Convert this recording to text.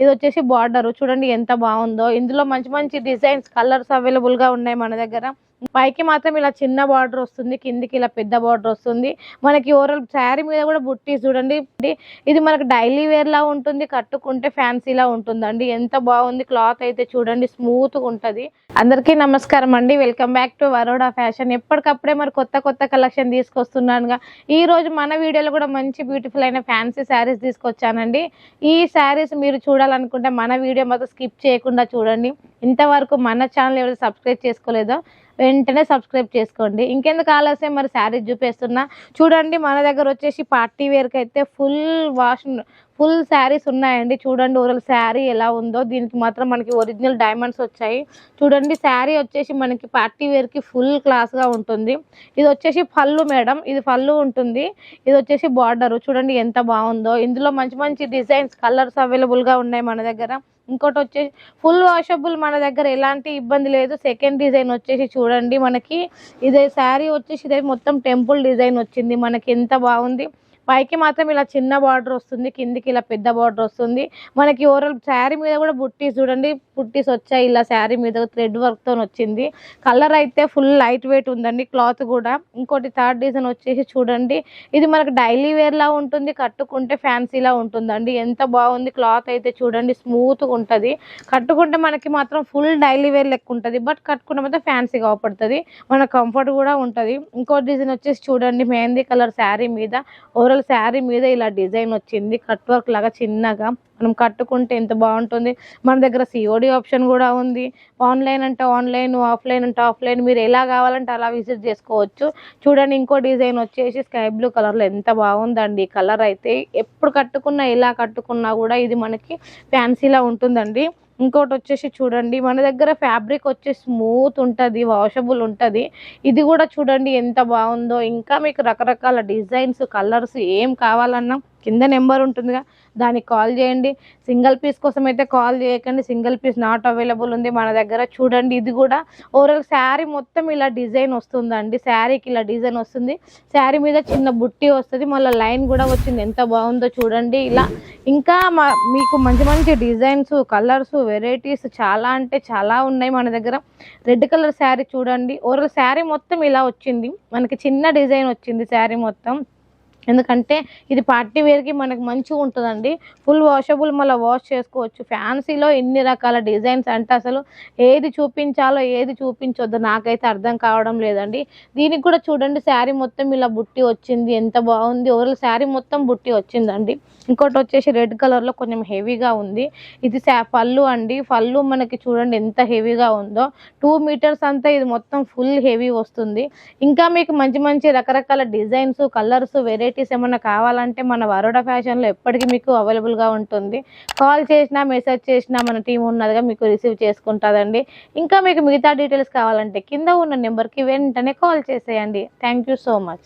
ఇది వచ్చేసి బార్డర్ చూడండి ఎంత బాగుందో. ఇందులో మంచి మంచి డిజైన్స్ కలర్స్ అవైలబుల్గా ఉన్నాయి మన దగ్గర. పైకి మాత్రం ఇలా చిన్న బార్డర్ వస్తుంది కిందికి ఇలా పెద్ద బార్డర్ వస్తుంది. మనకి ఓవరాల్ శారీ మీద కూడా బుట్టీస్ చూడండి. ఇది మనకి డైలీ వేర్ లా ఉంటుంది కట్టుకుంటే ఫ్యాన్సీలా ఉంటుందండి. ఎంత బాగుంది క్లాత్ అయితే చూడండి స్మూత్గా ఉంటది. అందరికీ నమస్కారం అండి. Welcome back to Varoda fashion ఎప్పటికప్పుడే మరి కొత్త కొత్త కలెక్షన్ తీసుకొస్తున్నానుగా. ఈ రోజు మన వీడియోలో కూడా మంచి బ్యూటిఫుల్ అయిన ఫ్యాన్సీ శారీస్ తీసుకొచ్చానండి. ఈ శారీస్ మీరు చూడాలనుకుంటే మన వీడియో మాత్రం స్కిప్ చేయకుండా చూడండి. ఇంతవరకు మన ఛానల్ ఎవరు సబ్స్క్రైబ్ చేసుకోలేదో వెంటనే సబ్స్క్రైబ్ చేసుకోండి. ఇంకెందుకు ఆలస్యం? మరి శారీస్ చూపిస్తున్నా. చూడండి మన దగ్గర వచ్చేసి పార్టీ వేర్కి అయితే ఫుల్ వాష్ ఫుల్ శారీస్ ఉన్నాయండి. చూడండి ఓరల్ శారీ ఎలా ఉందో. దీనికి మాత్రం మనకి ఒరిజినల్ డైమండ్స్ వచ్చాయి. చూడండి శారీ వచ్చేసి మనకి పార్టీ వేర్కి ఫుల్ క్లాస్గా ఉంటుంది. ఇది వచ్చేసి పళ్ళు మేడం. ఇది పళ్ళు ఉంటుంది. ఇది వచ్చేసి బార్డర్. చూడండి ఎంత బాగుందో. ఇందులో మంచి మంచి డిజైన్స్ కలర్స్ అవైలబుల్గా ఉన్నాయి మన దగ్గర. ఇంకోటి వచ్చేసి ఫుల్ వాషబుల్ మన దగ్గర. ఎలాంటి ఇబ్బంది లేదు. సెకండ్ డిజైన్ వచ్చేసి చూడండి మనకి. ఇదే శారీ వచ్చేసి ఇదే మొత్తం టెంపుల్ డిజైన్ వచ్చింది. మనకి ఎంత బాగుంది. పైకి మాత్రం ఇలా చిన్న బార్డర్ వస్తుంది కిందికి ఇలా పెద్ద బార్డర్ వస్తుంది. మనకి ఓవరాల్ శారీ మీద కూడా బుట్టీస్ చూడండి బుట్టీస్ వచ్చాయి ఇలా శారీ మీద థ్రెడ్ వర్క్తో వచ్చింది. కలర్ అయితే ఫుల్ లైట్ వెయిట్ ఉందండి క్లాత్ కూడా. ఇంకోటి థర్డ్ డిజైన్ వచ్చేసి చూడండి ఇది మనకు డైలీ వేర్లా ఉంటుంది కట్టుకుంటే ఫ్యాన్సీలా ఉంటుందండి. ఎంత బాగుంది క్లాత్ అయితే చూడండి స్మూత్గా ఉంటుంది. కట్టుకుంటే మనకి మాత్రం ఫుల్ డైలీ వేర్ లెక్క ఉంటుంది బట్ కట్టుకుంటే మాత్రం ఫ్యాన్సీగా అవపడుతుంది. మన కంఫర్ట్ కూడా ఉంటుంది. ఇంకో డిజైన్ వచ్చేసి చూడండి మెహందీ కలర్ శారీ మీద. ఓవరాల్ శారీ మీద ఇలా డిజైన్ వచ్చింది. కట్ వర్క్ లాగా చిన్నగా. మనం కట్టుకుంటే ఎంత బాగుంటుంది. మన దగ్గర సిఓడి ఆప్షన్ కూడా ఉంది. ఆన్లైన్ అంటే ఆన్లైన్ ఆఫ్లైన్ అంటే ఆఫ్లైన్ మీరు ఎలా కావాలంటే అలా విజిట్ చేసుకోవచ్చు. చూడండి ఇంకో డిజైన్ వచ్చేసి స్కై బ్లూ కలర్లో ఎంత బాగుందండి. ఈ కలర్ అయితే ఎప్పుడు కట్టుకున్నా ఎలా కట్టుకున్నా కూడా ఇది మనకి ఫ్యాన్సీలా ఉంటుందండి. ఇంకోటి వచ్చేసి చూడండి మన దగ్గర ఫ్యాబ్రిక్ వచ్చి స్మూత్ ఉంటుంది వాషబుల్ ఉంటుంది. ఇది కూడా చూడండి ఎంత బాగుందో. ఇంకా మీకు రకరకాల డిజైన్స్ కలర్స్ ఏం కావాలన్నా కింద నెంబర్ ఉంటుందిగా. దానికి కాల్ చేయండి. సింగిల్ పీస్ కోసం అయితే కాల్ చేయకండి. సింగిల్ పీస్ నాట్ అవైలబుల్ ఉంది మన దగ్గర. చూడండి ఇది కూడా ఓవరాల్ శారీ మొత్తం ఇలా డిజైన్ వస్తుందండి. శారీకి ఇలా డిజైన్ వస్తుంది. శారీ మీద చిన్న బుట్టి వస్తుంది. మళ్ళీ లైన్ కూడా వచ్చింది. ఎంత బాగుందో చూడండి. ఇలా ఇంకా మా మీకు మంచి మంచి డిజైన్స్ కలర్స్ వెరైటీస్ చాలా అంటే చాలా ఉన్నాయి మన దగ్గర. రెడ్ కలర్ శారీ చూడండి. ఓవరాల్ శారీ మొత్తం ఇలా వచ్చింది. మనకి చిన్న డిజైన్ వచ్చింది శారీ మొత్తం. ఎందుకంటే ఇది పార్టీ వేర్కి మనకు మంచిగా ఉంటుందండి. ఫుల్ వాషబుల్ మళ్ళీ వాష్ చేసుకోవచ్చు. ఫ్యాన్సీలో ఎన్ని రకాల డిజైన్స్ అంటే అసలు ఏది చూపించాలో ఏది చూపించొద్దు నాకైతే అర్థం కావడం లేదండి. దీనికి కూడా చూడండి శారీ మొత్తం ఇలా బుట్టి వచ్చింది ఎంత బాగుంది. ఓవరాల్ శారీ మొత్తం బుట్టి వచ్చిందండి. ఇంకోటి వచ్చేసి రెడ్ కలర్లో కొంచెం హెవీగా ఉంది. ఇది పళ్ళు అండి. పళ్ళు మనకి చూడండి ఎంత హెవీగా ఉందో. టూ మీటర్స్ అంతా ఇది మొత్తం ఫుల్ హెవీ వస్తుంది. ఇంకా మీకు మంచి మంచి రకరకాల డిజైన్స్ కలర్స్ వెరైటీ వెరైటీస్ ఏమైనా కావాలంటే మన వరోడా ఫ్యాషన్లో ఎప్పటికీ మీకు అవైలబుల్గా ఉంటుంది. కాల్ చేసినా మెసేజ్ చేసినా మన టీం ఉన్నదిగా మీకు రిసీవ్ చేసుకుంటుందండి. ఇంకా మీకు మిగతా డీటెయిల్స్ కావాలంటే కింద ఉన్న నెంబర్కి వెంటనే కాల్ చేసేయండి. Thank you so much.